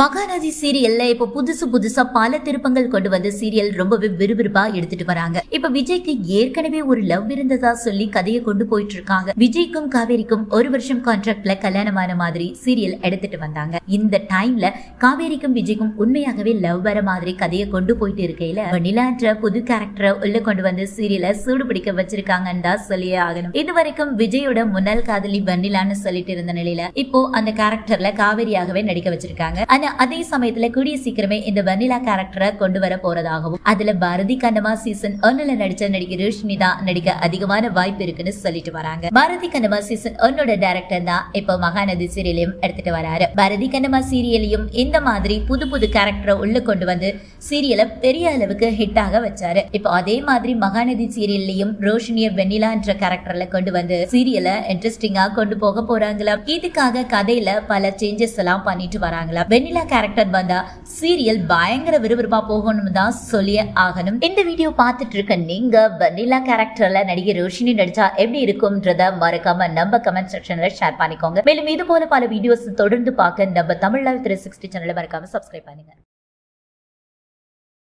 மகாநதி சீரியல்ல இப்ப புதுசு புதுசா பல திருப்பங்கள் கொண்டு வந்து சீரியல் ரொம்பவே விறுவிறுப்பா எடுத்துட்டு வராங்க. இப்ப விஜய்க்கு ஏற்கனவே ஒரு லவ் இருந்ததா சொல்லி கதையை கொண்டு போயிட்டு இருக்காங்க. விஜய்க்கும் காவேரிக்கும் ஒரு வருஷம் கான்ட்ராக்ட்ல கல்யாணமான மாதிரி சீரியல் எடுத்துட்டு வந்தாங்க. இந்த டைம்ல காவேரிக்கும் விஜய்க்கும் உண்மையாகவே லவ் வர மாதிரி கதையை கொண்டு போயிட்டு இருக்கையில நிலான்ற புது கேரக்டரை உள்ள கொண்டு வந்து சீரியலை சூடு பிடிக்க வச்சிருக்காங்கன்னு தான் சொல்லியே ஆகணும். இது வரைக்கும் விஜயோட முன்னாள் காதலி வன்னிலான்னு சொல்லிட்டு இருந்த நிலையில இப்போ அந்த கேரக்டர்ல காவேரியாகவே நடிக்க வச்சிருக்காங்க. ஆனா அதே சமயத்துல கூடிய சீக்கிரமே இந்த வெண்ணிலா கேரக்டரை கொண்டு வர போறதாகவும் அதுல பாரதி கண்ணமா சீசன் ஒன்னுல நடிச்ச நடிகை ரோஷினி தான் நடிக்க அதிகமான வாய்ப்பு இருக்குன்னு சொல்லிட்டு வராங்க. பாரதி கண்ணமா சீசன் ஒன்னோட டேரக்டர் தான் இப்போ மகாநதி சீரியலையும் எடுத்துட்டு வராரு. பாரதி கண்ணமா சீரியலையும் இந்த மாதிரி புது புது கேரக்டரை உள்ள கொண்டு வந்து சீரியலை பெரிய அளவுக்கு ஹிட் ஆக வச்சாரு. இப்போ அதே மாதிரி மகாநதி சீரியல்லையும் ரோஷினிய வெண்ணிலான்ற கேரக்டர்ல கொண்டு வந்து சீரியலை இன்ட்ரெஸ்டிங்கா கொண்டு போக போறாங்களா இதுக்காக கதையில பல சேஞ்சஸ் எல்லாம் பண்ணிட்டு வராங்களா வெண்ணிலா கேரக்டர் வந்தா சீரியல் பயங்கர விறுவிறுப்பா போகணும் தான் சொல்லியே ஆகணும். இந்த வீடியோ பார்த்துட்டு இருக்க நீங்க வனிலா கேரக்டர்ல நடிகை ரோஷினி நடிச்சா எப்படி இருக்கும்ன்றத மறக்காம நம்ம கமெண்ட் செக்ஷன்ல ஷேர் பண்ணிக்கோங்க. மேலும் இது போல பல வீடியோஸ் தொடர்ந்து பார்க்க நம்ம தமிழ் த்ரீ சிக்ஸ்டி சேனலை மறக்காம சப்ஸ்கிரைப் பண்ணுங்க.